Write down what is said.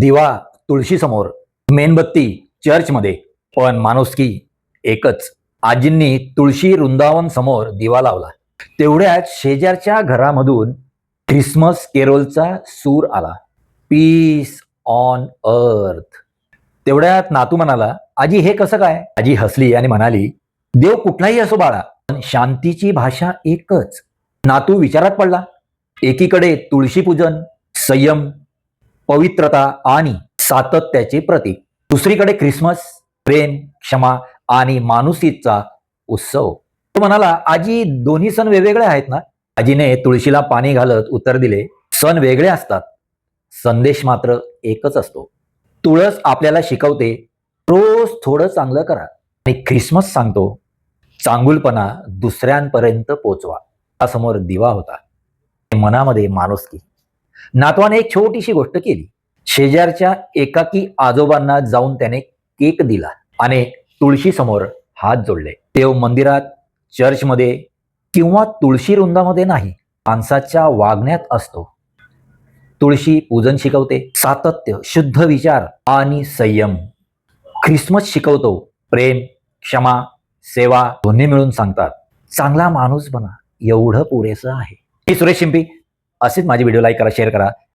दिवा तुळशीसमोर मेणबत्ती चर्चमध्ये. पण माणुसकी एकच. आजींनी तुळशी वृंदावन समोर दिवा लावला. तेवढ्याच शेजारच्या घरामधून ख्रिसमस केरोलचा सूर आला. Piece on earth. तेवढ्यात नातू म्हणाला आजी हे कसं काय? आजी हसली आणि म्हणाली देव कुठलाही असो बाळा पण शांतीची भाषा एकच. नातू विचारात पडला एकीकडे तुळशी पूजन संयम पवित्रता आणि सातत्याचे प्रतीक. दुसरीकडे ख्रिसमस प्रेम क्षमा आणि माणुसीचा उत्सव. तो म्हणाला आजी दोन्ही सण वेगवेगळे आहेत ना? आजीने तुळशीला पाणी घालत उत्तर दिले सण वेगळे असतात. संदेश मात्र एकच असतो. तुळस आपल्याला शिकवते रोज थोडं चांगलं करा. आणि ख्रिसमस सांगतो चांगुलपणा दुसऱ्यांपर्यंत पोचवा. समोर दिवा होता. मनामध्ये माणुसकी नातवाने एक छोटीशी गोष्ट केली. शेजारच्या एकाकी आजोबांना जाऊन त्याने केक दिला आणि तुळशी समोर हात जोडले. देव मंदिरात चर्चमध्ये किंवा तुळशी रुंदामध्ये नाही माणसाच्या वागण्यात असतो. तुळशी पूजन शिकवते सातत्य शुद्ध विचार आणि संयम. ख्रिसमस शिकवतो प्रेम क्षमा सेवा दोन्ही मिळून सांगतात. चांगला माणूस बना एवढं पुरेसं आहे. मी सुरेश शिंपी असेच माझे व्हिडिओ लाईक करा शेअर करा.